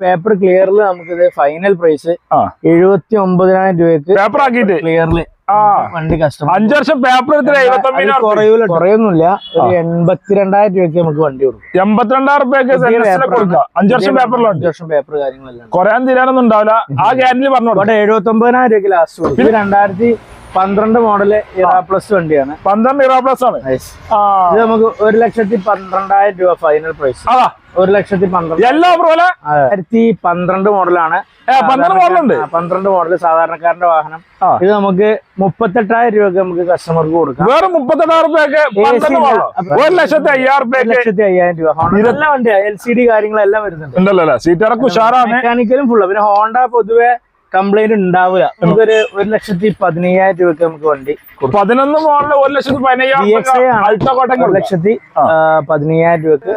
Paper ക്ലിയറിൽ നമുക്കിത് final price എഴുപത്തി ഒമ്പതിനായിരം രൂപയ്ക്ക് പേപ്പർ ആക്കിയിട്ട്? ക്ലിയറിൽ വണ്ടി കസ്റ്റമർ അഞ്ചു വർഷം പേപ്പർ കുറയൂല കുറയൊന്നുമില്ല. ഒരു എൺപത്തിരണ്ടായിരം രൂപയ്ക്ക് നമുക്ക് വണ്ടി കൊടുക്കും. എൺപത്തിരണ്ടായിരം രൂപയ്ക്ക് അഞ്ചു വർഷം പേപ്പറിലോ അഞ്ചു വർഷം പേപ്പർ കാര്യങ്ങളെല്ലാം കുറയാൻ തീരാനൊന്നും ഉണ്ടാവില്ല. ആ ഗ്യാരണ്ടി പറഞ്ഞു ഇവിടെ എഴുപത്തി ഒമ്പതിനായിരം രൂപയ്ക്ക് ലാസ്റ്റ് കൊടുക്കും. രണ്ടായിരത്തി പന്ത്രണ്ട് മോഡൽ ഇറാ പ്ലസ് വണ്ടിയാണ്. പന്ത്രണ്ട് ഇറോ പ്ലസ് ആണ്. ഇത് നമുക്ക് ഒരു ലക്ഷത്തി പന്ത്രണ്ടായിരം രൂപ ഫൈനൽ പ്രൈസ് ഒരു ലക്ഷത്തി പന്ത്രണ്ട്. എല്ലാ ആയിരത്തി പന്ത്രണ്ട് മോഡലാണ്. പന്ത്രണ്ട് മോഡലുണ്ട്. പന്ത്രണ്ട് മോഡൽ സാധാരണക്കാരന്റെ വാഹനം. ഇത് നമുക്ക് മുപ്പത്തെട്ടായിരം രൂപയ്ക്ക് നമുക്ക് കസ്റ്റമർക്ക് കൊടുക്കാം. വേറെ മുപ്പത്തെട്ടായിരം രൂപയൊക്കെ ഒരു ലക്ഷത്തി അയ്യായിരം രൂപ ലക്ഷത്തി അയ്യായിരം രൂപ. ഹോണ്ട എൽ സി ഡി കാര്യങ്ങളെല്ലാം വരുന്നുണ്ട്. മെക്കാനിക്കലും ഫുള്ള് പിന്നെ ഹോണ്ട പൊതുവെ കംപ്ലൈന്റ് ഉണ്ടാവില്ല നമുക്കൊരു ഒരു ലക്ഷത്തി പതിനയ്യായിരം രൂപയ്ക്ക് നമുക്ക് വണ്ടി പതിനൊന്ന് മോഡൽ ഒരു ലക്ഷത്തി പതിനയ്യായിരം ഒരു ലക്ഷത്തി പതിനയ്യായിരം രൂപക്ക്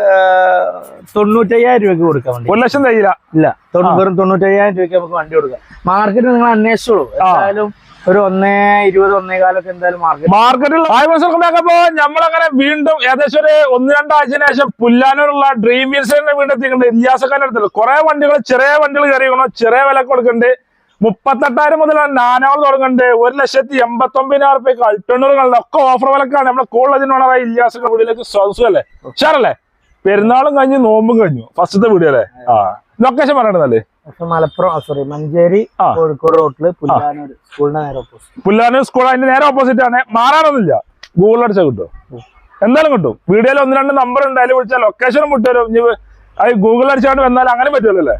തൊണ്ണൂറ്റയ്യായിരം രൂപയ്ക്ക് കൊടുക്കാം വണ്ടി. ഒരു ലക്ഷം തയ്യില്ല ഇല്ല. തൊണ്ണൂ- വെറും തൊണ്ണൂറ്റയ്യായിരം രൂപയ്ക്ക് നമുക്ക് വണ്ടി കൊടുക്കാം. മാർക്കറ്റ് നിങ്ങൾ അന്വേഷിച്ചോളൂ. എന്തായാലും ഒരു ഒന്നേ ഇരുപത് ഒന്നേ കാലൊക്കെ എന്തായാലും മാർക്കറ്റ് മാർക്കറ്റിൽ ആയപ്പോ നമ്മളങ്ങനെ വീണ്ടും ഏകദേശം ഒരു ഒന്ന് രണ്ടാഴ്ചയ്ക്ക് ശേഷം പുല്ലാനൂരുള്ള ഡ്രീം വീൽസിന്റെ വീണ്ടും എത്തിക്കുന്നുണ്ട് ഇല്ലാസക്കാരുടെ അടുത്തുള്ള കുറെ വണ്ടികൾ ചെറിയ വണ്ടികൾ കയറിയണം ചെറിയ വില കൊടുക്കുന്നുണ്ട്. മുപ്പത്തെട്ടായിരം മുതൽ നാനോൾ തുടങ്ങുന്നുണ്ട്. ഒരു ലക്ഷത്തി എൺപത്തി ഒമ്പതിനായിരം റുപ്യക്ക് അൾട്ടണ്ണൂറുകളുടെ ഒക്കെ ഓഫർ വിലക്കാണ്. നമ്മുടെ കോളേജിന് ഓണറായി ഇല്ലാസക്ക വീടിലേക്ക് സ്വാഗതല്ലേ ഉഷാറല്ലേ? പെരുന്നാളും കഴിഞ്ഞു നോമ്പും കഴിഞ്ഞു. ഫസ്റ്റത്തെ വീഡിയോ അല്ലേ? ആ. ലൊക്കേഷൻ പറയണതല്ലേ പക്ഷെ മലപ്പുറം സോറി മഞ്ചേരി കോഴിക്കോട് റോട്ടിൽ പുല്ലാനൂർ സ്കൂളിന്റെ നേരെ ഓപ്പോസിറ്റ് പുല്ലാനൂർ സ്കൂൾ അതിന്റെ നേരെ ഓപ്പോസിറ്റ് ആണ്. മാറാനൊന്നുമില്ല. ഗൂഗിൾ അടിച്ചാൽ കിട്ടും. എന്തായാലും കിട്ടും. വീഡിയോയിൽ ഒന്ന് രണ്ട് നമ്പർ ഉണ്ട്. അതിൽ വിളിച്ചാൽ ലൊക്കേഷനും വിട്ടുതരും അത് ഗൂഗിൾ അടിച്ചാണ്ട് വന്നാൽ അങ്ങനെ പറ്റുമല്ലോ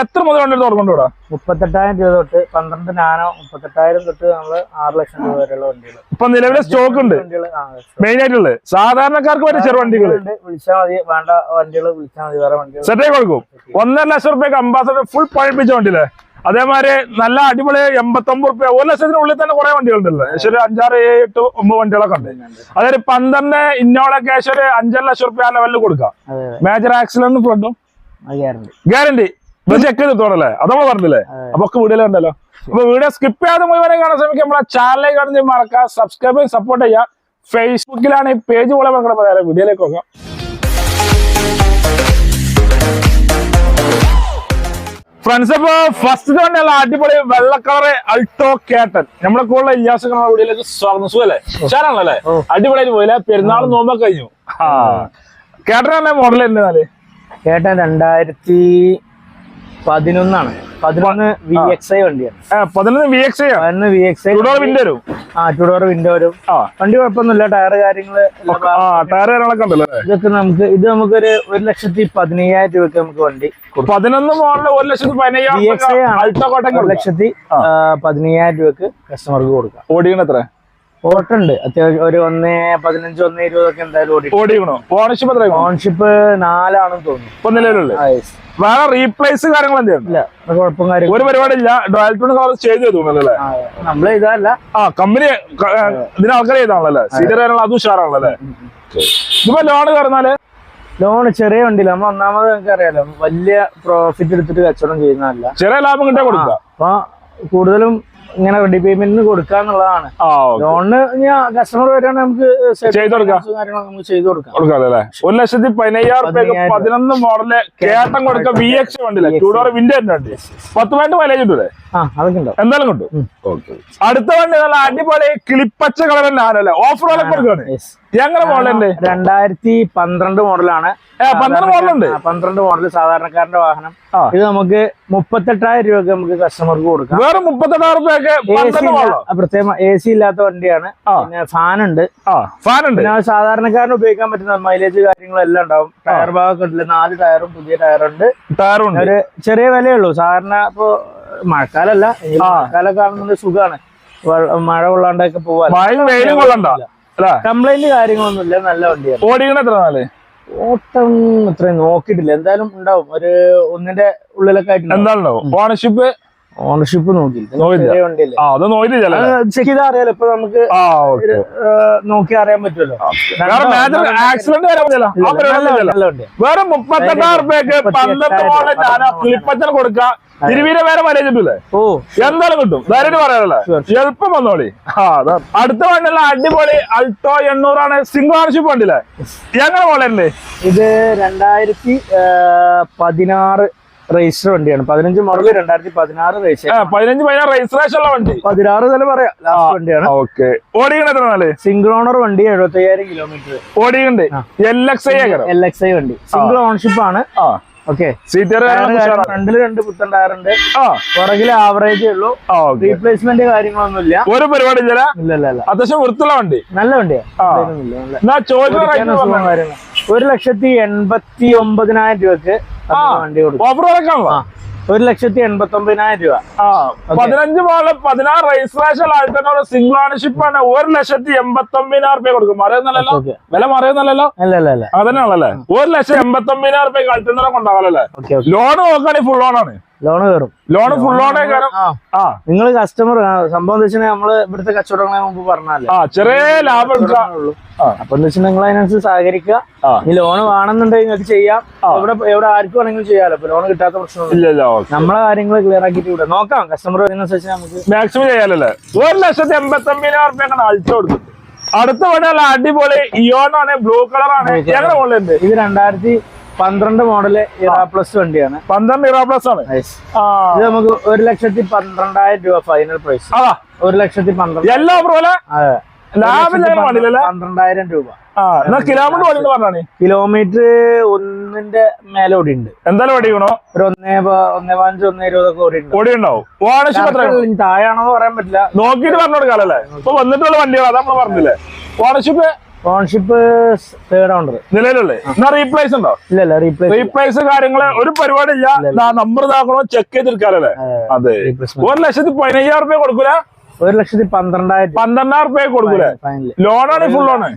എത്ര മുതൽ ഉണ്ടെന്ന് തുടങ്ങുന്നുണ്ട് ഇവിടെ? മുപ്പത്തെട്ടായിരം രൂപ തൊട്ട് പന്ത്രണ്ട് നാനോ മുപ്പത്തെട്ടായിരം തൊട്ട് നമ്മൾ ആറ് ലക്ഷം രൂപ വരെയുള്ള വണ്ടികൾ ഇപ്പൊ നിലവിലെ സ്റ്റോക്ക് ഉണ്ട്. മെയിൻ ആയിട്ടുള്ളത്. സാധാരണക്കാർക്ക് വരെ ചെറു വണ്ടികൾ വിളിച്ചാൽ മതി. വേണ്ട വണ്ടികൾ വിളിച്ചാൽ മതി. വേറെ വണ്ടികൾ സെറ്റ് ആയി കൊടുക്കും ഒന്നര ലക്ഷം റുപ്യക്ക് അംബാസഡർ ഫുൾ പഴിപ്പിച്ച വണ്ടിയില്ലേ? അതേമാതിരി നല്ല അടിപൊളി എൺപത്തൊമ്പത് റുപ്യ ഒരു ലക്ഷത്തിനുള്ളിൽ തന്നെ കുറെ വണ്ടികളുണ്ടല്ലോ. ഏകദേശം ഒരു അഞ്ചാറ് ഏഴ് എട്ട് ഒമ്പത് വണ്ടികളൊക്കെ ഉണ്ട്. അതായത് പന്ത്രണ്ട് ഇന്നോളൊക്കെ ഏകദേശം ഒരു അഞ്ചര ലക്ഷം റുപ്യ ലെവലിൽ കൊടുക്കാം മേജർ ആക്സിഡന്റ് ഫ്ലഡും അത് ഗ്യാരണ്ടി ചെക്ക് ചെയ്തോളല്ലേ അതമ്മ പറഞ്ഞില്ലേ? അപ്പൊ ഒക്കെ വീഡിയോ ഉണ്ടല്ലോ. അപ്പൊ വീഡിയോ സ്കിപ്പ് ചെയ്യാതെ മുഴുവനെ കാണാൻ ശ്രമിക്കുക. നമ്മളെ ചാനലിലേക്ക് കാണുന്ന മറക്കുക സബ്സ്ക്രൈബ് ചെയ്ത് സപ്പോർട്ട് ചെയ്യുക. ഫേസ്ബുക്കിലാണ് ഈ പേജ് പോലെ മറക്കണം വീഡിയോയിലേക്ക് നോക്കാം ഫ്രണ്ട്സ് അപ്പൊ ഫസ്റ്റ് തന്നെയുള്ള അടിപൊളി വെള്ള കളറ് അൾട്ടോ കേട്ടൻ. നമ്മുടെ കൂടെ ഇല്ലാസ് വീഡിയോയിലേക്ക് സ്വാഗതം. സുഖല്ലേ? ഉഷാറാണല്ലേ അടിപൊളി അടിപൊളിയായിട്ട് പോയില്ല പെരുന്നാൾ നോമ്പൊക്കെ കഴിഞ്ഞു. കേട്ടൻ തന്നെ മോഡൽ എന്താ എന്നാൽ ചേട്ടൻ രണ്ടായിരത്തി പതിനൊന്നാണ്. പതിനൊന്ന് വി എക്സ് ഐ വണ്ടിയാണ്. പതിനൊന്ന് വി എക്സ് ആണ് പതിനൊന്ന് വി എക്സ് ഐ ചൂടോടെ വിൻഡോ വരും? ആ ചുടോറ് വിൻഡോ വരും. വണ്ടി കുഴപ്പമൊന്നുമില്ല ടയർ കാര്യങ്ങൾ ആ ടയർ കാര്യങ്ങളൊക്കെ ഉണ്ടല്ലോ? അല്ലേ ഇതൊക്കെ നമുക്ക് ഇത് നമുക്കൊരു ഒരു ലക്ഷത്തി പതിനയ്യായിരം രൂപയ്ക്ക് നമുക്ക് വണ്ടി പതിനൊന്ന് മോഡൽ ഒരു ലക്ഷത്തി പതിനയ്യായിരം ലക്ഷത്തി പതിനയ്യായിരം രൂപയ്ക്ക് കസ്റ്റമർക്ക് കൊടുക്കാം. ഓടിക്കണ എത്ര? ഓട്ടുണ്ട്. അത്യാവശ്യം ഒരു ഒന്ന് പതിനഞ്ച് ഒന്ന് ഇരുപതൊക്കെ എന്തായാലും ഓടി ഓടിക്കണോ ഓണർഷിപ്പ് എത്ര ഓൺഷിപ്പ് നാലാണെന്ന് തോന്നുന്നു. ഇപ്പൊ yes. വേറെ റീപ്ലേസ് കാര്യങ്ങൾ ഒരു കുഴപ്പം കാര്യം ഒരു പരിപാടി ഇല്ല ഡോയൽ ടൂൺ കളർ ചെയ്തു അല്ലേ? നമ്മൾ ഇതല്ല ആ കമ്പനി ഇതിന് ആൾക്കാർ ചെയ്താണല്ലേ സീറ്റർ കാര്യങ്ങൾ അത് ഉഷാറാണല്ലോ അല്ലേ? ഇതിപ്പോ ലോൺ കയറുന്നാൽ? ലോൺ ചെറിയ വണ്ടിയില്ല. നമ്മൾ ഒന്നാമത് നിങ്ങൾക്ക് അറിയാലോ വലിയ പ്രോഫിറ്റ് എടുത്തിട്ട് കച്ചവടം ചെയ്യുന്നതല്ല. ചെറിയ ലാഭം കിട്ടാ കൊടുക്കുക. അപ്പൊ കൂടുതലും ഇങ്ങനെ റെഡി പേയ്മെന്റിന് കൊടുക്കാന്നുള്ളതാണ് ആ ഓക്കെ. ലോണിന് കസ്റ്റമർ വരികയാണെങ്കിൽ നമുക്ക് ചെയ്ത് കൊടുക്കാം. നമുക്ക് ചെയ്തു കൊടുക്കാം. ഒരു ലക്ഷത്തി പതിനയ്യായിരം രൂപ. പതിനൊന്ന് മോഡൽ കേട്ടം കൊടുക്ക V X two door window പത്ത് പോയിന്റ് മൈലേജ് ഉണ്ടാവും എന്തായാലും കൊണ്ടു അടുത്ത വണ്ടി നല്ല അടിപൊളി കിളിപ്പച്ച കളർ തന്നെ ഓഫ് റോഡ് Yes. എങ്ങനെ മോഡലുണ്ട് രണ്ടായിരത്തി പന്ത്രണ്ട് മോഡലാണ് പന്ത്രണ്ട് മോഡലുണ്ട് പന്ത്രണ്ട് മോഡൽ സാധാരണക്കാരന്റെ വാഹനം. ഇത് നമുക്ക് മുപ്പത്തെട്ടായിരം രൂപ നമുക്ക് കസ്റ്റമർക്ക് കൊടുക്കാം. വേറെ മുപ്പത്തെട്ടായിരം രൂപ പ്രത്യേകം എ സി ഇല്ലാത്ത വണ്ടിയാണ്. പിന്നെ ഫാൻ ഉണ്ട്. ആ ഫാൻ ഉണ്ട്. പിന്നെ സാധാരണക്കാരന് ഉപയോഗിക്കാൻ പറ്റുന്ന മൈലേജ് കാര്യങ്ങളും എല്ലാം ഉണ്ടാവും. ടയർ ഭാഗമൊക്കെ ഉണ്ടല്ലേ നാല് ടയറും പുതിയ ടയറുണ്ട് ടയറും ഉണ്ട്. ഒരു ചെറിയ വിലയുള്ളൂ സാധാരണ ഇപ്പൊ മഴക്കാലല്ല. മഴക്കാലൊക്കെ ആണെന്നുണ്ടെങ്കിൽ സുഖമാണ് മഴ കൊള്ളാണ്ടൊക്കെ പോവാൻ മഴയും വെയിലും കൊള്ളണ്ട. കംപ്ലൈന്റ് കാര്യങ്ങളൊന്നുമില്ല. നല്ല വണ്ടിയാണ്. ഓടിക്കണ എത്ര ഓട്ടം ഇത്രയും നോക്കിയിട്ടില്ല. എന്തായാലും ഉണ്ടാവും. ഒരു ഒന്നിന്റെ ഉള്ളിലൊക്കെ ആയിട്ട് ഓണർഷിപ്പ് ഓണർഷിപ്പ് നോക്കിയില്ല. ചെക്ക് ചെയ്താൽ അറിയാലോ. ഇപ്പൊ നമുക്ക് നോക്കി അറിയാൻ പറ്റുമല്ലോ. വേറെ ആക്സിഡന്റ് വേറെ മുപ്പത്തെട്ടായിരം റുപ്യക്ക് പന്ത്രണ്ട് കൊടുക്കാം. ഇരുവീര വേറെ വരെ കിട്ടൂലേ? ഓ. എന്തായാലും കിട്ടും. വേറെ പറയാനല്ലേ എളുപ്പം വന്നോളി. ആ അതാ. അടുത്ത വണ്ടിയുള്ള അടിപൊളി അൾട്ടോ എണ്ണൂറാണ് സിംഗിൾ ഓണർഷിപ്പ് വണ്ടിയില്ലേ? എങ്ങനെ മോഡലല്ലേ ഇത് രണ്ടായിരത്തി പതിനാറ് രജിസ്റ്റർ വണ്ടിയാണ്. പതിനഞ്ച് മോഡൽ രണ്ടായിരത്തി പതിനാറ് രജിസ്റ്റർ പതിനഞ്ച് പതിനാറ് രജിസ്ട്രേഷൻ ഉള്ള വണ്ടി. പതിനാറ് തന്നെ പറയാം. ലാസ്റ്റ് വണ്ടിയാണ്. ഓക്കെ ഓടിക്കണ സിംഗിൾ ഓണർ വണ്ടി എഴുപത്തി അയ്യായിരം kilometer ഓടിക്കണ്ട് L X I L X I വണ്ടി. സിംഗിൾ ഓണർഷിപ്പ് ആണ്. ആ. ഓക്കെ സീറ്റർ ഫ്രണ്ടിൽ രണ്ട് പുത്തൻ പുറകിൽ ആവറേജേ ഉള്ളൂ. റീപ്ലേസ്മെന്റ് ഒരു പരിപാടി അത്യാവശ്യം വൃത്തിയുള്ള വണ്ടി. നല്ല വണ്ടിയാ. ആ. ഇതൊന്നുമില്ല, നല്ല എന്നാ ചോദിക്കുന്ന ഓടിക്കാൻ സുഖം കാര്യങ്ങൾ. ഒരു ലക്ഷത്തി എൺപത്തി ഒമ്പതിനായിരം രൂപക്ക്. വണ്ടി കൊടുക്കും. ഓഫർ കൊടുക്കാണല്ലോ ആ. ഒരു ലക്ഷത്തി എൺപത്തി ഒമ്പതിനായിരം രൂപ. ആ പതിനഞ്ച് മോഡൽ പതിനാറ് രജിസ്ട്രേഷൻ ആയിട്ട് സിംഗിൾ ഓണർഷിപ്പ് ആണ്. ഒരു ലക്ഷത്തി എൺപത്തി ഒമ്പതിനായിരം രൂപ കൊടുക്കും മറിയുന്നല്ലോ വില മറിയുന്നല്ലോ അതന്നെയാണല്ലേ? ഒരു ലക്ഷത്തി എൺപത്തി ഒമ്പതിനായിരം രൂപ കളിച്ചാലേ കൊണ്ടാവല്ലേ ലോൺ നോക്കുകയാണെങ്കിൽ ഫുൾ ഓൺ ആണ് ലോൺ കയറും ലോൺ ഫുൾ ലോണേ ആ. നിങ്ങൾ കസ്റ്റമർ സംഭവം എന്ന് വെച്ചാൽ നമ്മൾ ഇവിടുത്തെ കച്ചവടങ്ങളെ മുമ്പ് പറഞ്ഞാലേ ചെറിയ ലാഭം. അപ്പൊ വെച്ചാൽ നിങ്ങൾ അതിനനുസരിച്ച് സഹകരിക്കുക. ഈ ലോൺ വേണമെന്നുണ്ടെങ്കിൽ നിങ്ങൾക്ക് ചെയ്യാം. ഇവിടെ എവിടെ ആർക്കും വേണമെങ്കിലും ചെയ്യാലോ. അപ്പൊ ലോൺ കിട്ടാത്ത ഇല്ല നമ്മളെ കാര്യങ്ങൾ ക്ലിയർ ആക്കിയിട്ട് ഇവിടെ നോക്കാം. കസ്റ്റമർ അതിനനുസരിച്ച് നമുക്ക് മാക്സിമം ചെയ്യാലല്ലേ? ഒരു ലക്ഷത്തി എൺപത്തി ഒമ്പതിനായിരം റുപ്യ അടുത്ത വണ്ടിയല്ല അടിപൊളി ഇയോണാണ് ബ്ലൂ കളറാണ്. എങ്ങനെ മോളുണ്ട് ഇത് രണ്ടായിരത്തി പന്ത്രണ്ട് മോഡൽ ഇറാ പ്ലസ് വണ്ടിയാണ്. പന്ത്രണ്ട് ഇറാ പ്ലസ് ആണ്. ഇത് നമുക്ക് ഒരു ലക്ഷത്തി പന്ത്രണ്ടായിരം രൂപ ഫൈനൽ പ്രൈസ് ഒരു ലക്ഷത്തി പന്ത്രണ്ട് എല്ലാ പോലെ? പന്ത്രണ്ടായിരം രൂപ. കിലോമീറ്റർ കിലോമീറ്റർ ഒന്നിന്റെ മേലെ ഓടി ഉണ്ട്. എന്തായാലും ഓടിക്കണോ ഒരു ഒന്നേ ഒന്നേ പതിനഞ്ച് ഒന്നേ ഇരുപതൊക്കെ ഓടി ഉണ്ട്. ഓടി ഉണ്ടാവും. പറയാൻ പറ്റില്ല. നോക്കിയിട്ട് പറഞ്ഞു കൊടുക്കാല്ലേ ഇപ്പൊ വന്നിട്ടുള്ള വണ്ടികളാ അതാ നമ്മൾ പറഞ്ഞില്ലേ? ഓണർഷിപ്പ് ഓൺഷിപ്പ് തേർഡ് ഓണർ നിലവിലുള്ളേ? എന്നാ റീപ്ലേസ് ഉണ്ടോ? ഇല്ല റീപ്ലേസ് റീപ്ലേസ് കാര്യങ്ങൾ ഒരു പരിപാടി ഇല്ല നമ്പർ ഇതാക്കണോ? ചെക്ക് ചെയ്തെടുക്കാറല്ലേ അതെ. ഒരു ലക്ഷത്തി പതിനയ്യായിരം റുപ്യ കൊടുക്കൂല? ഒരു ലക്ഷത്തി പന്ത്രണ്ടായിരം പന്ത്രണ്ടായിരം റുപ്യ കൊടുക്കൂലേ? ലോണാണ് ഫുൾ ലോണ്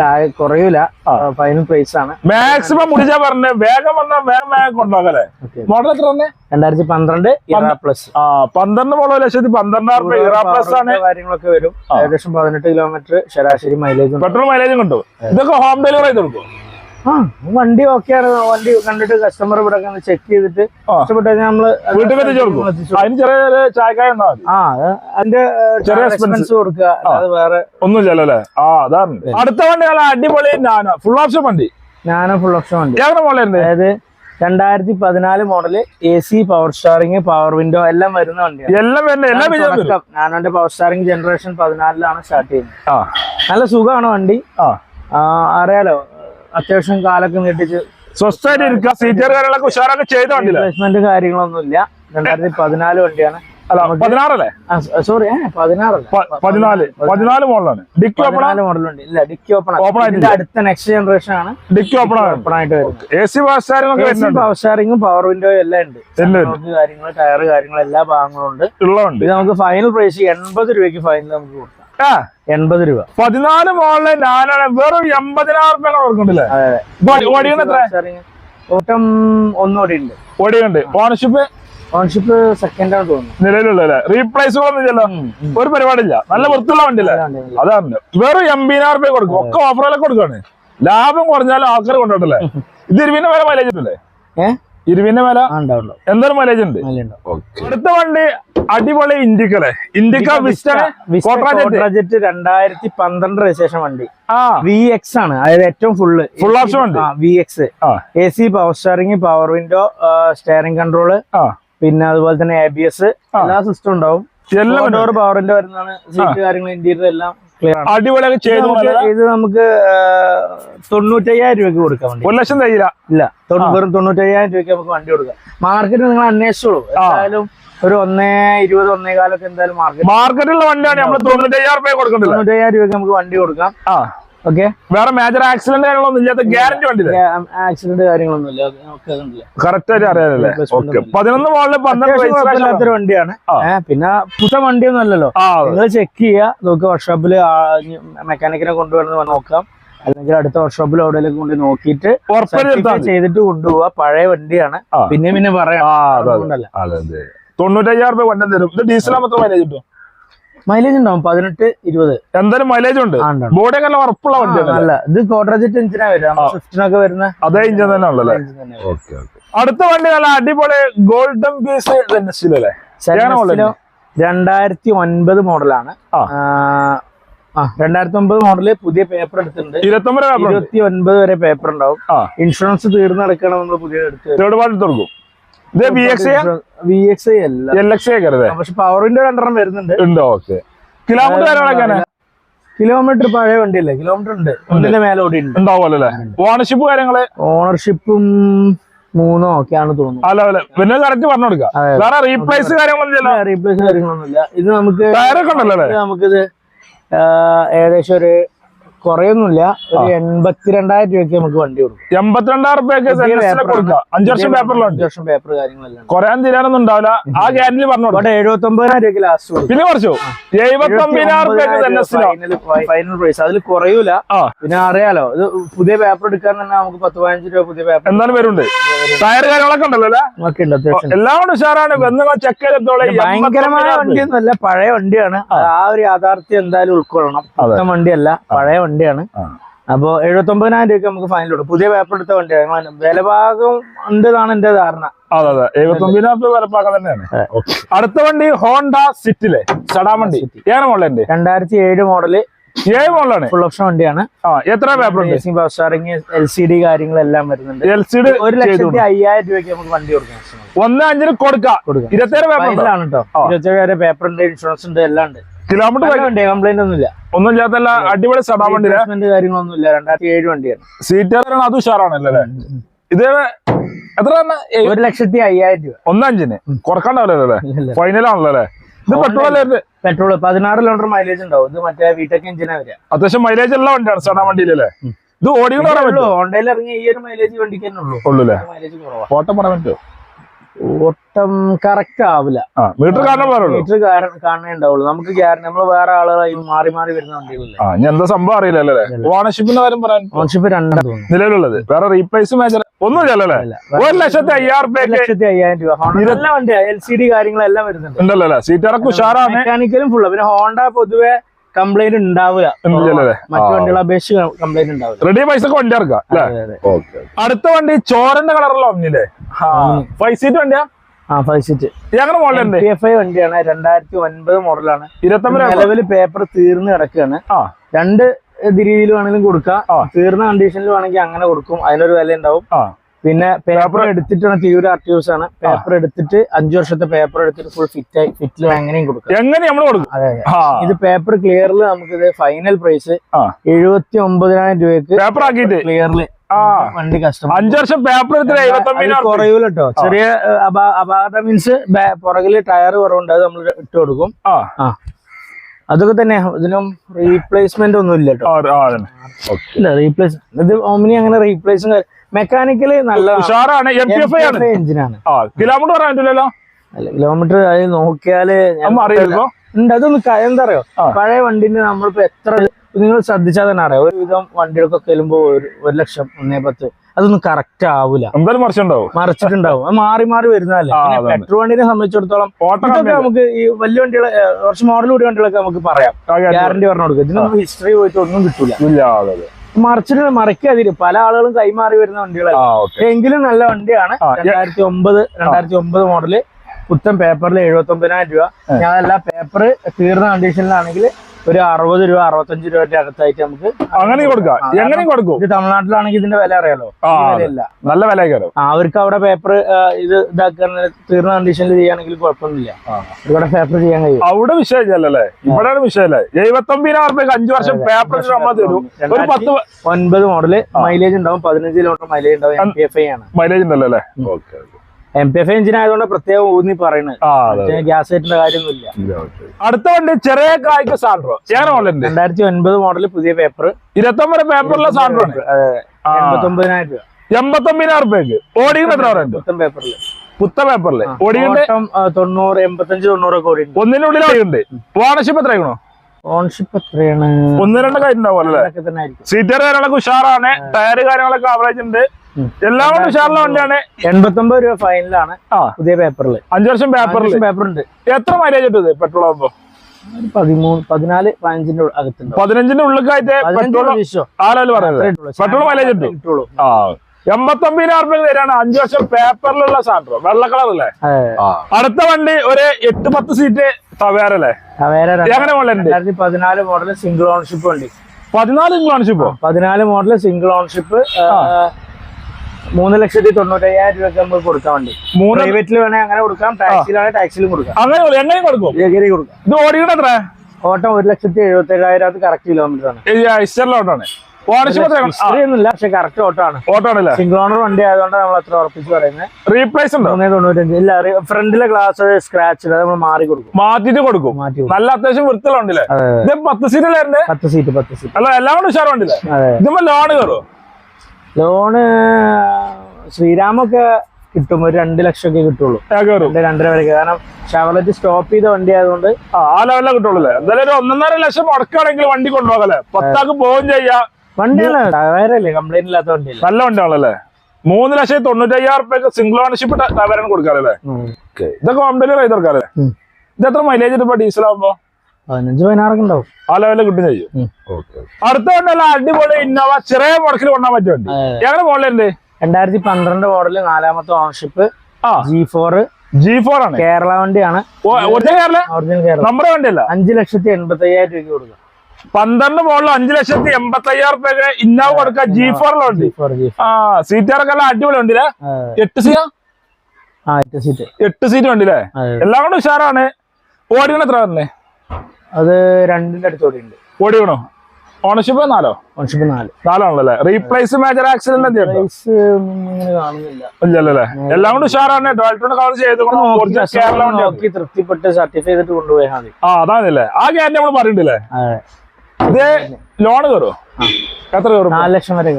താഴെ കുറയൂല. ഫൈനൽ പ്രൈസ് ആണ്. മാക്സിമം മുടിച്ചാ പറഞ്ഞ. വേഗം വന്നാൽ വേഗം വേഗം കൊണ്ടുപോകല്ലേ. മോഡൽ എത്ര തന്നെ രണ്ടായിരത്തി പന്ത്രണ്ട് പ്ലസ് പന്ത്രണ്ട് മോഡൽ ലക്ഷത്തി പന്ത്രണ്ടായിരം ഇറ പ്ലസ് ആണ്. കാര്യങ്ങളൊക്കെ വരും. ഏകദേശം പതിനെട്ട് കിലോമീറ്റർ ശരാശരി മൈലേജ് പെട്രോൾ മൈലേജും കിട്ടും ഇതൊക്കെ ഹോം ഡെലിവറി ചെയ്ത് കൊടുക്കും ആ വണ്ടി ആണ്. വണ്ടി കണ്ടിട്ട് കസ്റ്റമർ ഇവിടെ ചെക്ക് ചെയ്തിട്ട്. ഇഷ്ടപ്പെട്ടു കഴിഞ്ഞാൽ നമ്മൾ വീട്ടിൽ അതിന് ചെറിയ ചായക്കായ ആ അതിന്റെ ചെറിയ എക്സ്പെൻസ് കൊടുക്കുക. വേറെ ഒന്നുമില്ലല്ലോ ആ അതാണ്. അടുത്ത വണ്ടി നല്ല അടിപൊളി ഞാനാ ഫുൾ ഓപ്ഷൻ വണ്ടി. ഞാനും ഫുൾ ഓപ്ഷൻ വണ്ടി. അതായത് രണ്ടായിരത്തി പതിനാല് model A C power steering power window എല്ലാം വരുന്ന വണ്ടിയാണ്. എല്ലാം വരുന്ന എല്ലാം ഞാനോന്റെ പവർ സ്റ്റാറിങ് ജനറേഷൻ പതിനാലിലാണ് സ്റ്റാർട്ട് ചെയ്യുന്നത്. നല്ല സുഖമാണ് വണ്ടി. അറിയാലോ? അത്യാവശ്യം കാലൊക്കെ നീട്ടിച്ച് സ്വസ്ഥമായിട്ട് ഇരിക്കുക. സീറ്റർ കാര്യങ്ങളൊക്കെ ഉഷാറൊക്കെ ചെയ്ത വണ്ടിയില്ല കാര്യങ്ങളൊന്നുമില്ല. രണ്ടായിരത്തി പതിനാല് വണ്ടിയാണ്. പതിനാറല്ലേ? സോറി പതിനാറല്ല? പതിനാല് പതിനാല് മോഡലാണ്. ഡിക്കി ഓപ്പൺ ഉണ്ട് ഇല്ല ഡിക്കി ഓപ്പൺ. അടുത്ത നെക്സ്റ്റ് ജനറേഷൻ ആണ് ഡിക്കി ഓപ്പൺ ഓപ്പൺ ആയിട്ട് വരുന്നത്. എ സി പവർ സ്റ്റാറിങ്ങും പവർ വിൻഡോ എല്ലാം ഉണ്ട്. കാര്യങ്ങൾ ടയർ കാര്യങ്ങൾ എല്ലാ ഭാഗങ്ങളും ഉണ്ട്. നമുക്ക് ഫൈനൽ പ്രൈസ് എൺപത് രൂപയ്ക്ക് ഫൈനൽ നമുക്ക് കൊടുക്കാം. എൺപത് രൂപ. പതിനാല് മോളിലെ ഞാനാണ് വെറും എൺപതിനായിരം രൂപ കൊടുക്കണ്ടല്ലേ ഓട്ടം ഒന്നുകൂടി ഉണ്ട് ഓടിയുണ്ട്. ഓണർഷിപ്പ്? ഓണർഷിപ്പ് സെക്കൻഡ് ആണ് തോന്നുന്നു. നിലവിലുള്ള റീപ്ലേസുകളൊന്നും ഇല്ലല്ലോ. ഒരു പരിപാടിയില്ല. നല്ല വൃത്തിയുള്ള വണ്ടിയല്ലേ? അതാണ്. വെറും എൺപതിനായിരം രൂപ കൊടുക്കും. ഒക്കെ ഓഫറിലൊക്കെ കൊടുക്കാണ് ലാഭം കുറഞ്ഞാലും ആൾക്കാർ കൊണ്ടോട്ടല്ലേ ഇത് വരെ മേലെ മൈലേജ് ഉണ്ടല്ലേ ഏ? ഇരുവിന്റെ മല? എന്തൊരു മലേജ് ഉണ്ടാവും എന്തായാലും മൈലേജ് ഉണ്ട് അടുത്ത വണ്ടി അടിപൊളി ഇൻഡിക്ക വിസ്റ്റണ് കോട്രാജറ്റ് രണ്ടായിരത്തി പന്ത്രണ്ട് രജിസ്ട്രേഷൻ വണ്ടി. ആ. വി എക്സ് ആണ്. അതായത് ഏറ്റവും ഫുള്ള് ഫുൾ ഓപ്ഷൻ വണ്ടി. V X A C power steering power window steering control പിന്നെ അതുപോലെ തന്നെ എ ബി എസ് എല്ലാ സിസ്റ്റം ഉണ്ടാവും. എല്ലാം ഡോർ പവർ വിൻഡോ വരുന്നതാണ്. സീറ്റ് കാര്യങ്ങൾ ഇന്ത്യയിലെല്ലാം അടിപൊളിയൊക്കെ ചെയ്തു നമുക്ക് ഇത് നമുക്ക് തൊണ്ണൂറ്റയ്യായിരം രൂപയ്ക്ക് കൊടുക്കാം ഒരു ലക്ഷം തയ്യില്ല ഇല്ല. വെറും തൊണ്ണൂറ്റയ്യായിരം രൂപയ്ക്ക് നമുക്ക് വണ്ടി കൊടുക്കാം. മാർക്കറ്റ് നിങ്ങൾ അന്വേഷിച്ചോളൂ. എന്തായാലും ഒരു ഒന്നേ ഇരുപത് ഒന്നേ കാലൊക്കെ എന്തായാലും മാർക്കറ്റ് മാർക്കറ്റിലുള്ള വണ്ടിയാണ് നമ്മൾ തൊണ്ണൂറ്റയ്യായിരം തൊണ്ണൂറ്റയ്യായിരം രൂപയ്ക്ക് നമുക്ക് വണ്ടി കൊടുക്കാം. ഓക്കെ വേറെ മേജർ ആക്സിഡന്റ് കാര്യങ്ങളൊന്നും ഇല്ലാത്ത ഗ്യാരണ്ടി വണ്ടി ആക്സിഡന്റ് കാര്യങ്ങളൊന്നുമില്ല ഒക്കെ അതുണ്ടല്ല? കറക്റ്റ് ആയിട്ട് അറിയാനല്ലേ ഓക്കെ പതിനൊന്ന് മോളിൽ പന്ത്രണ്ട് വണ്ടിയാണ്. പിന്നെ പുത്ത വണ്ടിയൊന്നും അല്ലല്ലോ. നിങ്ങൾ ചെക്ക് ചെയ്യാ നമുക്ക് വർക്ക്ഷോപ്പിൽ മെക്കാനിക്കിനെ കൊണ്ടുവരുന്ന നോക്കാം. അല്ലെങ്കിൽ അടുത്ത വർക്ക്ഷോപ്പിൽ എവിടെയെങ്കിലും കൊണ്ട് നോക്കിയിട്ട്. ചെയ്തിട്ട് കൊണ്ടുപോവാ പഴയ വണ്ടിയാണ്. പിന്നെ പിന്നെ പറയാം. തൊണ്ണൂറ്റഞ്ചായിരം തൊണ്ണൂറ്റയ്യായിരം രൂപ വണ്ടി തരും. ഇത് ഡീസൽ മാത്രം മൈലേജ് കിട്ടും? മൈലേജ് ഉണ്ടാവും പതിനെട്ട് ഇരുപത്. എന്തായാലും മൈലേജ് ഉണ്ട്. ബോഡി ഒക്കെ നല്ല ഉറപ്പുള്ള വണ്ടിയാണ് അല്ല ഇത് കോട്രാജറ്റ് എഞ്ചിനാ വരിക. സ്വിഫ്റ്റിനൊക്കെ വരുന്ന അതേ എഞ്ചിൻ തന്നെ ഉള്ളല്ലേ. ഓക്കെ ഓക്കെ അടുത്ത വണ്ടി നല്ല അടിപൊളി ഗോൾഡൻ പീസ് അല്ലേ? രണ്ടായിരത്തി ഒൻപത് മോഡലാണ് രണ്ടായിരത്തി ഒമ്പത് മോഡൽ പുതിയ പേപ്പർ എടുത്തിട്ടുണ്ട്. ഇരുപത്തി ഒൻപത് വരെ പേപ്പർ ഉണ്ടാവും. ഇൻഷുറൻസ് തീർന്നു നടക്കണം നമ്മൾ പുതിയ എടുത്ത് തേർഡ് പാർട്ടി കൊടുക്കും. ഇത് V X V X I അല്ല. എൽ എക്സ് കരുതേ പക്ഷെ പവറിന്റെ രണ്ടെണ്ണം വരുന്നുണ്ട്. ഉണ്ട്? ഓക്കെ കിലോമീറ്റർ കാര്യങ്ങളൊക്കെ കിലോമീറ്റർ പഴയ വണ്ടിയല്ലേ? കിലോമീറ്റർ ഉണ്ട്. ഒന്നിന്റെ മേലെ ഓടി ഉണ്ട്. ഉണ്ടാവുമല്ലോ ഓണർഷിപ്പ് കാര്യങ്ങൾ? ഓണർഷിപ്പും മൂന്നോ ഒക്കെയാണ് തോന്നുന്നു. അല്ല അല്ല. പിന്നെ കറക്റ്റ് പറഞ്ഞു കൊടുക്കാം അതെ. വേറെ റീപ്ലേസ് കാര്യങ്ങളൊന്നും കാര്യങ്ങളൊന്നുമില്ല. ഇത് നമുക്ക് ഉണ്ടല്ലോ അല്ലേ? ഇത് നമുക്കിത് ആ, ഏകദേശം ഒരു കുറയൊന്നുമില്ല. ഒരു എൺപത്തിരണ്ടായിരം രൂപയ്ക്ക് നമുക്ക് വണ്ടി കൊടുക്കും. എൺപത്തിരണ്ടായിരം രൂപയ്ക്ക് കൊടുക്കാം. അഞ്ചു വർഷം പേപ്പറിലോ അഞ്ചു വർഷം പേപ്പർ കാര്യങ്ങളെല്ലാം. കുറയാൻ തീരാനൊന്നും ഉണ്ടാവില്ല. ആ ഗ്യാരണ്ടി പറഞ്ഞു ഇവിടെ എഴുപത്തി ഒമ്പതിനായിരം രൂപയ്ക്ക് ലാസ്റ്റ് പിന്നെ കുറച്ചു. എഴുപത്തി ഒമ്പതിനായിരം ഫൈനൽ പ്രൈസ് അതിൽ കുറയൂല. പിന്നെ അറിയാലോ ഇത് പുതിയ പേപ്പർ എടുക്കാൻ തന്നെ നമുക്ക് പത്ത് പതിനഞ്ച് രൂപ പുതിയ പേപ്പർ എന്തായാലും വരുന്നുണ്ട്. ടയർ കാര്യങ്ങളൊക്കെ ഉണ്ടല്ലോ അല്ലേ? എല്ലാം കൊണ്ട് ഉഷാറാണ്. ബന്ധങ്ങൾ ചെക്ക് ചെയ്തോളെ ഭയങ്കരമായ വണ്ടിയൊന്നുമല്ല പഴയ വണ്ടിയാണ്. ആ. ഒരു യാഥാർത്ഥ്യം എന്തായാലും ഉൾക്കൊള്ളണം. വണ്ടിയല്ല പഴയ വണ്ടിയാണ്. അപ്പോൾ എഴുപത്തി ഒമ്പതിനായിരം രൂപയ്ക്ക് നമുക്ക് ഫൈനൽ കൊടുക്കും. പുതിയ പേപ്പർ എടുത്ത വണ്ടിയാണ്. വിലഭാഗം ഉണ്ടെന്നാണ് എന്റെ ധാരണ. അതെ അതെ. എഴുപത്തി രൂപ തന്നെയാണ്. അടുത്ത വണ്ടി ഹോണ്ട സിറ്റിലെ സടാ വണ്ടി. ഏറെ മോളുണ്ട് രണ്ടായിരത്തി ഏഴ് മോഡൽ ഏഴ് മോഡലാണ് ഫുൾ ഓപ്ഷൻ വണ്ടിയാണ്. എത്ര പേപ്പർ ഉണ്ട്? Racing power steering L C D കാര്യങ്ങളെല്ലാം വരുന്നുണ്ട്. എൽ സി ഡി ഒരു ലക്ഷത്തി അയ്യായിരം രൂപയ്ക്ക് നമുക്ക് വണ്ടി കൊടുക്കാം. ഒന്ന് അഞ്ചിന് കൊടുക്കാം. ഇരുപത്തേഴ് പേപ്പർ ഫൈനലാണ് കേട്ടോ ഇരുപത്തേഴ് പേപ്പർ ഉണ്ട് ഇൻഷുറൻസ് ഉണ്ട് എല്ലാം ഉണ്ട്. കിലോമീറ്റർ കംപ്ലൈന്റ് ഒന്നുമില്ല. ഒന്നും ഇല്ലാത്തല്ല അടിപൊളി സടാ വണ്ടി കാര്യങ്ങളൊന്നും ഇല്ല രണ്ടായിരത്തി ഏഴ് വണ്ടിയാണ് സീറ്റർ അത് ഉഷാറാണല്ലേ ഇത് എത്ര ഒരു ലക്ഷത്തി അയ്യായിരം രൂപ. ഒന്നഞ്ചിന്. കുറക്കണ്ടാവില്ലല്ലോ ഇല്ല. ഇത് പെട്രോൾ പെട്രോൾ പതിനാറ് കിലോമീറ്റർ മൈലേജ് ഉണ്ടാവും. ഇത് മറ്റേ വീട്ടൊക്കെ എഞ്ചിനാ വരിക. അത്യാവശ്യം മൈലേജ് ഉള്ള വണ്ടിയാണ് സടാ വണ്ടിയിലല്ലേ ഇത് പറ്റുമോ? ഹോണ്ടയിൽ ഇറങ്ങിയ ഈ ഒരു മൈലേജ് വണ്ടിക്ക് തന്നെ ഉള്ളൂ. ഉള്ളൂ അല്ലേ? ഓട്ടം പറയാൻ പറ്റുമോ? ഓട്ടം കറക്റ്റ് ആവില്ല. മീറ്റർ കാരണം മീറ്റർ കാണേ ഉണ്ടാവുള്ളൂ. നമുക്ക് ഗ്യാരണ്ടി നമ്മൾ വേറെ ആളുകളായി മാറി മാറി വരുന്ന വണ്ടികളല്ലേ? എന്താ സംഭവം അറിയില്ലല്ലേ? ഓണർഷിപ്പിന്റെ കാര്യം പറയാൻ? ഓണർഷിപ്പ് രണ്ടാണ് നിലവിലുള്ളത്. വേറെ റീപ്ലേസ് മേജർ ഒന്നും ഇല്ലല്ലോ ഒരു ലക്ഷത്തി അയ്യായിരം ലക്ഷത്തി അയ്യായിരം രൂപ. ഹോണ്ട നല്ല വണ്ടിയാ. എൽ സി ഡി കാര്യങ്ങളെല്ലാം വരുന്നുണ്ട്. ഉണ്ടല്ലോ അല്ലേ? സീറ്ററൊക്കെ ഉഷാറാണ്. മെക്കാനിക്കലും ഫുള്ള് പിന്നെ ഹോണ്ട പൊതുവെ കംപ്ലൈന്റ് ഉണ്ടാവില്ല മറ്റു വണ്ടികളെ അപേക്ഷിച്ച് കംപ്ലൈന്റ് ഉണ്ടാവില്ല റെഡി പൈസ വണ്ടി ഇറക്കാം. അടുത്ത വണ്ടി ചോരന്റെ കളറുള്ള ഒന്നില്ലേ? ഫൈവ് സീറ്റ് വണ്ടിയാ? ആ ഫൈവ് സീറ്റ് വണ്ടിയാണ് രണ്ടായിരത്തി ഒൻപത് മോഡലാണ് ഇരുപത്തൊമ്പത് നിലവിൽ പേപ്പർ തീർന്ന് കിടക്കുകയാണ്. രണ്ട് രീതിയിൽ വേണമെങ്കിലും കൊടുക്കാം. തീർന്ന കണ്ടീഷനിൽ വേണമെങ്കിൽ അങ്ങനെ കൊടുക്കും. അതിനൊരു വില ഉണ്ടാവും പിന്നെ പേപ്പർ എടുത്തിട്ടാണ് തിരൂർ ആർട്ടിയോസ് ആണ്. പേപ്പർ എടുത്തിട്ട് അഞ്ചു വർഷത്തെ പേപ്പർ എടുത്തിട്ട് ഫുൾ ഫിറ്റ് ആയി ഫിറ്റിൽ എങ്ങനെയും കൊടുക്കും എങ്ങനെ നമ്മൾ കൊടുക്കും? അതെ ഇത് പേപ്പർ ക്ലിയറിൽ നമുക്ക് ഇത് ഫൈനൽ പ്രൈസ് എഴുപത്തി ഒമ്പതിനായിരം രൂപയ്ക്ക് പേപ്പർ ആക്കിയിട്ട്? ക്ലിയറിൽ വണ്ടി കസ്റ്റമർ അഞ്ചു വർഷം പേപ്പർ കുറയൂലോ കേട്ടോ ചെറിയ അപാകത മീൻസ് പുറകിൽ ടയർ കുറവുണ്ട് അത് നമ്മൾ ഇട്ട് കൊടുക്കും. അതൊക്കെ തന്നെ. ഇതിനും റീപ്ലേസ്മെന്റ് ഒന്നും ഇല്ല കേട്ടോ റീപ്ലേസ് ഇത് ഓമിനി അങ്ങനെ റീപ്ലേസും മെക്കാനിക്കൽ നല്ല ഉഷാറാണ്. എം പി എഫ് ഐ ആണ്. എഞ്ചിനാണ് കിലോമീറ്റർ പറയാൻ പറ്റില്ലല്ലോ? അല്ല കിലോമീറ്റർ അത് നോക്കിയാൽ ഉണ്ട്. അതൊന്ന് എന്താ അറിയോ. പഴയ വണ്ടിന്റെ നമ്മളിപ്പോ എത്ര നിങ്ങൾ ശ്രദ്ധിച്ചാൽ തന്നെ അറിയാം. ഒരുവിധം വണ്ടികൾക്കൊക്കെ വരുമ്പോ ഒരു ഒരു ലക്ഷം ഒന്നേ പത്ത്. അതൊന്നും കറക്റ്റ് ആവൂല. എന്തായാലും മറിച്ചിട്ടുണ്ടാവും. അത് മാറി മാറി വരുന്നതല്ലേ. പെട്രോൾ വണ്ടിനെ സംബന്ധിച്ചിടത്തോളം ഓട്ടോ ഇതൊക്കെ നമുക്ക് ഈ വലിയ വണ്ടികളെ കുറച്ച് മോഡൽ കൂടിയ വണ്ടികളൊക്കെ നമുക്ക് പറയാം. ഗ്യാരണ്ടി പറഞ്ഞു കൊടുക്കുക ഇതിനൊന്നും ഹിസ്റ്ററി പോയിട്ട് ഒന്നും കിട്ടൂല. മറിച്ചിട്ട് മറിക്കാതിരി പല ആളുകളും കൈമാറി വരുന്ന വണ്ടികളാണ് എങ്കിലും നല്ല വണ്ടിയാണ്. രണ്ടായിരത്തി ഒമ്പത് രണ്ടായിരത്തി ഒമ്പത് മോഡൽ പുത്തൻ പേപ്പറിൽ എഴുപത്തി ഒമ്പതിനായിരം രൂപ ഞാൻ എല്ലാ പേപ്പർ തീർന്ന കണ്ടീഷനിലാണെങ്കിൽ ഒരു അറുപത് രൂപ അറുപത്തഞ്ച് രൂപയുടെ അകത്തായിട്ട് നമുക്ക് അങ്ങനെ കൊടുക്കാം. എങ്ങനെയും കൊടുക്കും. ഇത് തമിഴ്നാട്ടിലാണെങ്കിൽ ഇതിന്റെ വില അറിയാലോ. വിലയില്ല. നല്ല വില അവർക്ക് അവിടെ പേപ്പർ ഇത് ഇതാക്കാൻ തീർന്ന കണ്ടീഷനിൽ ചെയ്യുകയാണെങ്കിൽ കുഴപ്പമൊന്നുമില്ല. ഇവിടെ പേപ്പർ ചെയ്യാൻ കഴിയും. അവിടെ വിഷയല്ലേ ഇവിടെ വിഷയമല്ലേ എഴുപത്തൊമ്പതിനായിരം റുപ്യക്ക് അഞ്ചു വർഷം പേപ്പർ നമ്മൾ തരും. ഒരു പത്ത് ഒൻപത് മോഡൽ മൈലേജ് ഉണ്ടാവും പതിനഞ്ച് കിലോമീറ്റർ മൈലേജ് ഉണ്ടാവും എം പി എഫ് ഐ ആണ്. മൈലേജ് ഉണ്ടല്ലോ അല്ലേ? Okay. M P F engine ആയതുകൊണ്ട് പ്രത്യേകം ഊന്നി പറയുന്നത് ഗ്യാസ് സെറ്റിന്റെ കാര്യമൊന്നുമില്ല. അടുത്ത വണ്ടി ചെറിയ കായ്ക്ക് സാൻഡ്രോ. രണ്ടായിരത്തി ഒൻപത് മോഡൽ പുതിയ പേപ്പർ ഇരുപത്തൊമ്പത് പേപ്പറിലെ സാൻഡ്രോ എൺപത്തൊമ്പതിനായിരം രൂപ. എൺപത്തൊമ്പതിനായിരം രൂപയ്ക്ക്. ഓടിക്കുന്ന എത്ര പറയുന്നുണ്ട് പുത്തൻ പേപ്പറിൽ പുത്ത പേപ്പറിൽ ഓടിയുണ്ട് തൊണ്ണൂറ് എൺപത്തഞ്ച് തൊണ്ണൂറൊക്കെ ഓടി ഒന്നിനുള്ളിൽ ഓടിയുണ്ട് ഓണർഷിപ്പ് എത്രയാണോ ഓൺഷിപ്പ് എത്രയാണ്? ഒന്ന് രണ്ട് തന്നെ ആയിരിക്കും. സീറ്റർ കാര്യങ്ങളൊക്കെ ഉഷാറാണ്. ടയർ കാര്യങ്ങളൊക്കെ ആവറേജ് ഉണ്ട്. എല്ലാം കൊണ്ട് ഉഷാറുള്ള വണ്ടിയാണ്. എൺപത്തൊമ്പത് രൂപ ഫൈനലാണ് പുതിയ പേപ്പറിൽ അഞ്ചു വർഷം പേപ്പറിൽ പേപ്പർ ഉണ്ട് എത്ര മൈലേജ് ഇട്ടത് പെട്രോൾ ആകുമ്പോ പതിമൂന്ന് പതിനാല് പതിനഞ്ചിന്റെ അകത്തുണ്ട്. പതിനഞ്ചിന്റെ ഉള്ളിലേക്കായിട്ട് പെട്രോൾ ആരാലും പറയുന്നത് പെട്രോൾ മൈലേജ് കിട്ടും കിട്ടുള്ളൂ. ആ. എൺപത്തൊമ്പതിനായിരം രൂപ തരാണ് അഞ്ചു വർഷം പേപ്പറിലുള്ള സാധനം. വെള്ള കളറല്ലേ അടുത്ത വണ്ടി ഒരു എട്ട് പത്ത് സീറ്റ് ആ, വേറെ എങ്ങനെ മോഡലുണ്ട് പതിനാല് മോഡൽ സിംഗിൾ ഓൺഷിപ്പ് ഉണ്ട് പതിനാല് സിംഗിൾ ഓണർഷിപ്പ് പതിനാല് മോഡൽ സിംഗിൾ ഓൺഷിപ്പ് മൂന്ന് ലക്ഷത്തി തൊണ്ണൂറ്റയ്യായിരം രൂപ നമ്മൾ കൊടുക്കാൻ വേണ്ടി. മൂന്ന് പ്രൈവറ്റിൽ വേണമെങ്കിൽ അങ്ങനെ കൊടുക്കാം ടാക്സിയിലാണെങ്കിൽ ടാക്സിയിലും കൊടുക്കാം. അങ്ങനെ എങ്ങനെ കൊടുക്കും? ഏകരി കൊടുക്കാം. ഇത് ഓടിയുടെ എത്ര? ഓട്ടം ഒരു ലക്ഷത്തി എഴുപത്തി ഏഴായിരം അത് കറക്റ്റ് കിലോമീറ്റർ ആണ്. പക്ഷെ കറക്റ്റ് ഓട്ടോ ആണല്ലേ സിംഗിൾ ഓണർ വണ്ടി ആയതുകൊണ്ട് നമ്മൾ അത്ര ഉറപ്പിച്ച് പറയുന്നത്. റീപ്ലേസ് ഉണ്ടോ? മൂന്നേ തൊണ്ണൂറ്റഞ്ച്. ഇല്ല ഫ്രണ്ടിലെ ഗ്ലാസ് സ്ക്രാച്ച് നമ്മൾ മാറി കൊടുക്കും. മാറ്റിട്ട് കൊടുക്കും. മാറ്റി നല്ല അത്യാവശ്യം വൃത്തിയുള്ള പത്ത് സീറ്റ് അല്ലേ പത്ത് സീറ്റ് പത്ത് സീറ്റ് അല്ല എല്ലാം കൊണ്ട് വണ്ടിയില്ലേ? അതെ. ലോൺ കയറുമോ ലോണ് ശ്രീരാമൊക്കെ കിട്ടും. ഒരു രണ്ട് ലക്ഷം ഒക്കെ കിട്ടുള്ളൂ രണ്ട് രണ്ടര വരെ കാരണം ഷവർലറ്റ് സ്റ്റോപ്പ് ചെയ്ത വണ്ടി ആയതുകൊണ്ട് ആ ലെവലിലെ കിട്ടുള്ളൂ അല്ലേ? എന്തായാലും ഒരു ഒന്നൊന്നര ലക്ഷം മുടക്കുകയാണെങ്കിൽ വണ്ടി കൊണ്ടുപോകല്ലേ? പത്താക്ക് പോവുകയും ചെയ്യാം. വണ്ടിയാണ് ടയറല്ലേ? കംപ്ലൈന്റ് ഇല്ലാത്ത വണ്ടി നല്ല വണ്ടിയാണല്ലേ മൂന്ന് ലക്ഷത്തി തൊണ്ണൂറ്റയ്യായിരം റുപ്യക്ക് സിംഗിൾ ഓണർഷിപ്പ് വരാൻ കൊടുക്കാറല്ലേ? ഇതൊക്കെ ഹോം ഡെലിവറി ചെയ്ത് കൊടുക്കാറല്ലേ? ഉം. ഇത് എത്ര മൈലേജ് ഇപ്പൊ ഡീസൽ ആകുമ്പോ പതിനഞ്ച് പതിനാറൊക്കെ ഉണ്ടാവും. ആ ലെവലിൽ കിട്ടും ചെയ്യും. അടുത്ത അടിപൊളി ഇന്നോവ ചെറിയ മോഡലിൽ കൊണ്ടാൻ പറ്റിയ വണ്ടി മോഡൽ ഞങ്ങളുടെ മോളിലുണ്ട് രണ്ടായിരത്തി പന്ത്രണ്ട് മോഡൽ നാലാമത്തെ ownership G four G four ആണ്. കേരള വണ്ടിയാണ്. ഒറിജിനൽ കേരള? നമ്മുടെ വണ്ടിയല്ല. അഞ്ച് ലക്ഷത്തി എൺപത്തി അയ്യായിരം രൂപ കൊടുക്കുക പന്ത്രണ്ട് മോളിൽ അഞ്ചു ലക്ഷത്തി എൺപത്തി അയ്യായിരം രൂപ ഇന്നോവ കൊടുക്കുക ജി ഫോറിലുണ്ട് ആ സീറ്റുകാരൊക്കെ എല്ലാം അടിപൊളി ഉണ്ടല്ലേ എട്ട് സീറ്റാ എട്ട് സീറ്റ് അതെ എല്ലാം കൊണ്ടും ഉഷാറാണ്. ഓടിക്കണ എത്ര പറഞ്ഞേ അത് രണ്ടിന്റെ അടുത്തോടെ ഉണ്ട്. ഓടി വേണോ? ഓണർഷിപ്പ് നാലോ? ഓണർഷിപ്പ് നാല്. നാലാണല്ലേ? റീപ്ലേസ് മേജർ ആക്സിഡന്റ് കാണുന്നില്ല. ഇല്ലല്ലേ എല്ലാം കൊണ്ട് ഉഷാറാണ്. കവർ നോക്കി തൃപ്തിപ്പെട്ട് സർട്ടിഫൈ ചെയ്തിട്ട് കൊണ്ടുപോയാൽ മതി. ആ അതാണല്ലേ. ആ ഗ്യാരണ്ടി നമ്മൾ പറഞ്ഞിട്ടില്ലേ? അതെ. ഇത് ലോൺ കയറുമോ എത്ര കയറും നാല് ലക്ഷം വരെ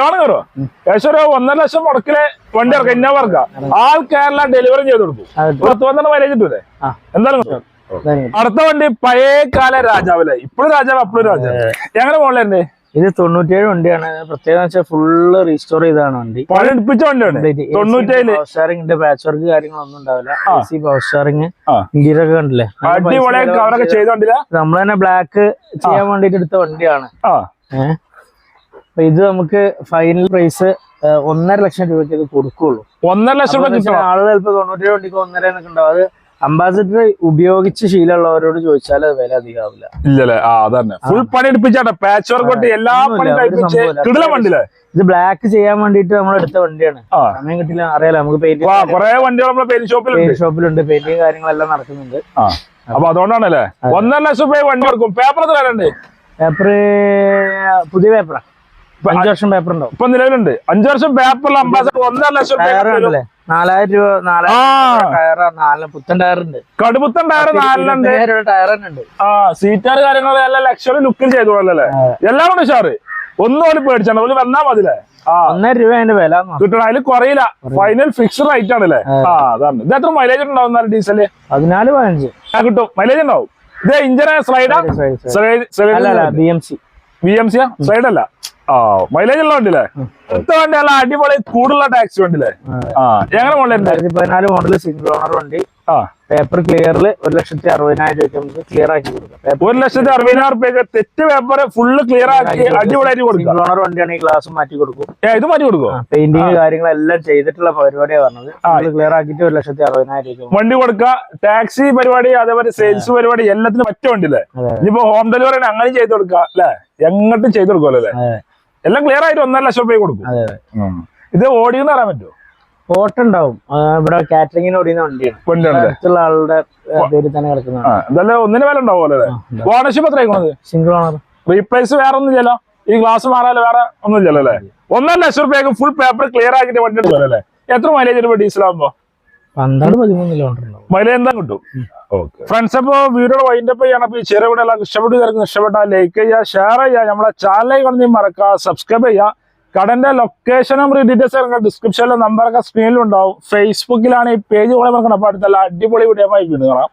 ലോൺ കയറുമോ ഏകദേശം ഒരു ഒന്നര ലക്ഷം മുടക്കിലെ വണ്ടി ഇറക്കാം ഇന്നോവ ഇറക്കാം ആൾ കേരള ഡെലിവറി ചെയ്ത് കൊടുക്കും. പത്ത് പന്ത്രണ്ട് മൈലേജ് കിട്ടൂലേ. എന്തായാലും. അടുത്ത വണ്ടി പഴയ കാല രാജാവല്ലേ ഇപ്പോഴും രാജാവ് അപ്പോഴും രാജാവ്. എങ്ങനെ പോകണ്ടേ ഇത് തൊണ്ണൂറ്റിയേഴ് വണ്ടിയാണ്. പ്രത്യേകത വെച്ചാൽ ഫുള്ള് റീസ്റ്റോർ ചെയ്താണ് വണ്ടി. പഴയ വണ്ടിയാണ്. തൊണ്ണൂറ്റേഴിൽ. പവർ സ്റ്റാറിംഗ് പാച്ച് വർക്ക് കാര്യങ്ങളൊന്നും ഉണ്ടാവില്ല. C power starring. ഇന്റീരിയർ ഒക്കെ കണ്ടില്ലേ നമ്മൾ തന്നെ ബ്ലാക്ക് ചെയ്യാൻ വേണ്ടിട്ട് എടുത്ത വണ്ടിയാണ്. അപ്പൊ ഇത് നമുക്ക് ഫൈനൽ പ്രൈസ് ഒന്നര ലക്ഷം രൂപയ്ക്ക് ഇത് കൊടുക്കുള്ളൂ. ഒന്നര ലക്ഷം രൂപ ആളുകൾ ചിലപ്പോൾ തൊണ്ണൂറ്റേഴ് വണ്ടിക്ക് ഒന്നര എന്നൊക്കെ ഉണ്ടാവും. അത് അംബാസിഡർ ഉപയോഗിച്ച് ശീലമുള്ളവരോട് ചോദിച്ചാൽ അത് വില അധികമാവില്ല. ഇല്ലല്ലേ? ആ അതന്നെ. ഫുൾ പണി എടുപ്പിച്ചാട്ടെ. പാച്ച് വർക്ക് തൊട്ട് എല്ലാ ഒന്നുമില്ല, പണി കഴിപ്പിച്ച് കിടില വണ്ടിയില്ലേ ഇത് ബ്ലാക്ക് ചെയ്യാൻ വേണ്ടിട്ട് നമ്മൾ എടുത്ത വണ്ടിയാണ്. സമയം കിട്ടില്ല അറിയാലോ നമുക്ക് വാ പെയിന്റിംഗ് കൊറേ വണ്ടികൾ നമ്മളെ പെയിന്റ് ഷോപ്പിലുണ്ട് പെയിന്റ് ഷോപ്പിലുണ്ട് പെയിന്റിംഗ് കാര്യങ്ങളെല്ലാം നടക്കുന്നുണ്ട്. അപ്പൊ അതുകൊണ്ടാണല്ലേ? ഒന്നര ലക്ഷം രൂപ വണ്ടി കൊടുക്കും. പേപ്പർ എത്ര പേപ്പർ പുതിയ പേപ്പറാ അഞ്ചു വർഷം പേപ്പർ ഉണ്ടോ ഇപ്പൊ നിലവിലുണ്ട്. അഞ്ചു വർഷം പേപ്പറിൽ അംബാസഡർ ഒന്നര ലക്ഷം രൂപ നാലായിരം രൂപ നാലായിരം പുത്തൻ ടയർ ടയർ നാലിലുണ്ട്. ടയർ തന്നെ ഉണ്ട് ആ സീറ്റാർ കാര്യങ്ങൾ എല്ലാം ലക്ഷറി ലുക്കിൽ ചെയ്തോളല്ലേ? എല്ലാം കൊണ്ട് ഉഷാറ്. ഒന്നും പോലും പേടിച്ചാണ് ഓൽ വന്നാ മതിലേ? ഒന്നര രൂപ അതിന്റെ വില. കിട്ടണം അതിൽ കുറയില്ല. ഫൈനൽ ഫിക്സ് റേറ്റ് ആണല്ലേ? ആ. അതാണ്. ഇത് എത്ര മൈലേജ് ഉണ്ടാവും ഡീസൽ പതിനാല് പതിനഞ്ച്. ആ കിട്ടും. മൈലേജ് ഉണ്ടാവും. ഇത് ഇഞ്ചിനെ സ്ലൈഡാ അല്ല B M C B M സിയാ സ്ലൈഡ് അല്ല? ആ മൈലേജ് ഉള്ള വണ്ടിയില്ലേ ഇത്ത വണ്ടി അല്ല അടിപൊളി കൂടുള്ള ടാക്സി വണ്ടിയില്ലേ ആ. എങ്ങനെ മോഡൽ പതിനാല് മോഡൽ സിംഗിൾ ഓണർ വണ്ടി. ആ. പേപ്പർ ക്ലിയറിൽ ഒരു ലക്ഷത്തി അറുപതിനായിരം രൂപ നമുക്ക് ക്ലിയർ ആക്കി കൊടുക്കാം. ഒരു ലക്ഷത്തി അറുപതിനായിരം റുപ്യക്ക് തെറ്റ് പേപ്പർ ഫുള്ള് ക്ലിയർ ആക്കി അടിപൊളിയായിട്ട് കൊടുക്കും. സിംഗിൾ ഓണർ വണ്ടിയാണെങ്കിൽ ഗ്ലാസ് മാറ്റി കൊടുക്കും. ഇത് മാറ്റി കൊടുക്കും പെയിന്റിങ് കാര്യങ്ങളെല്ലാം ചെയ്തിട്ടുള്ള പരിപാടിയാണ് പറഞ്ഞത്. ക്ലിയർ ആക്കിയിട്ട് ഒരു ലക്ഷത്തി അറുപതിനായിരം രൂപ വണ്ടി കൊടുക്കുക ടാക്സി പരിപാടി അതേപോലെ സെയിൽസ് പരിപാടി എല്ലാത്തിനും പറ്റിയ വണ്ടിയില്ലേ ഇനിയിപ്പോ ഹോം ഡെലിവറി അങ്ങനെ ചെയ്ത് കൊടുക്കുക അല്ലെ? എങ്ങോട്ടും ചെയ്ത് കൊടുക്കുമല്ലോ അല്ലേ? എല്ലാം ക്ലിയർ ആയിട്ട് ഒന്നര ലക്ഷം രൂപ കൊടുക്കും? ഇത് ഓടിയെന്ന് അറിയാൻ പറ്റുമോ ഫോട്ടോ ഇവിടെ കാറ്ററിങ്ങിന് ഓടിയുന്ന വണ്ടിയാണ്. വണ്ടിയാണല്ലേ? അടുത്തുള്ള ആളുടെ പേരിൽ തന്നെ എന്തായാലും ഒന്നിന് വില ഉണ്ടാവും ഓണർഷിപ്പ് എത്ര ആയിക്കണത് സിംഗിൾ ഓണർ റീപ്ലേസ് വേറെ ഒന്നും ഇല്ലല്ലോ. ഈ ഗ്ലാസ് മാറാൽ വേറെ ഒന്നും ഇല്ലല്ലോ അല്ലേ? ഒന്നര ലക്ഷം രൂപയ്ക്ക് ഫുൾ പേപ്പർ ക്ലിയർ ആക്കിയിട്ട് വണ്ടി എടുക്കുമല്ലോ അല്ലേ എത്ര മൈലേജ് രൂപ ഡീസൽ ആകുമ്പോ പന്ത്രണ്ട് പതിമൂന്ന് കിലോമീറ്റർ ഉണ്ടാവും. മൈലേജ് എന്താ കിട്ടും? ഫ്രണ്ട്സ് അപ്പോ വീഡിയോ വൈൻഡപ്പ് ചെയ്യണം. അപ്പൊ ഈ ചെറിയ വീഡിയോ എല്ലാം ഇഷ്ടപ്പെട്ട് ഇഷ്ടപ്പെട്ടാൽ ലൈക്ക് ചെയ്യുക ഷെയർ ചെയ്യുക. നമ്മളെ ചാനലിൽ കൊണ്ട് മറക്കുക സബ്സ്ക്രൈബ് ചെയ്യുക. കടന്റെ ലൊക്കേഷനും ഡീറ്റെയിൽസ് ഇറങ്ങുക ഡിസ്ക്രിപ്ഷനിലെ നമ്പറൊക്കെ സ്ക്രീനിലുണ്ടാവും ഫേസ്ബുക്കിലാണ് ഈ പേജ് കൂടെ മറക്കണം അപ്പൊ അടുത്തല്ല അടിപൊളി വീഡിയോ ആയി വീണ്ടും കാണാം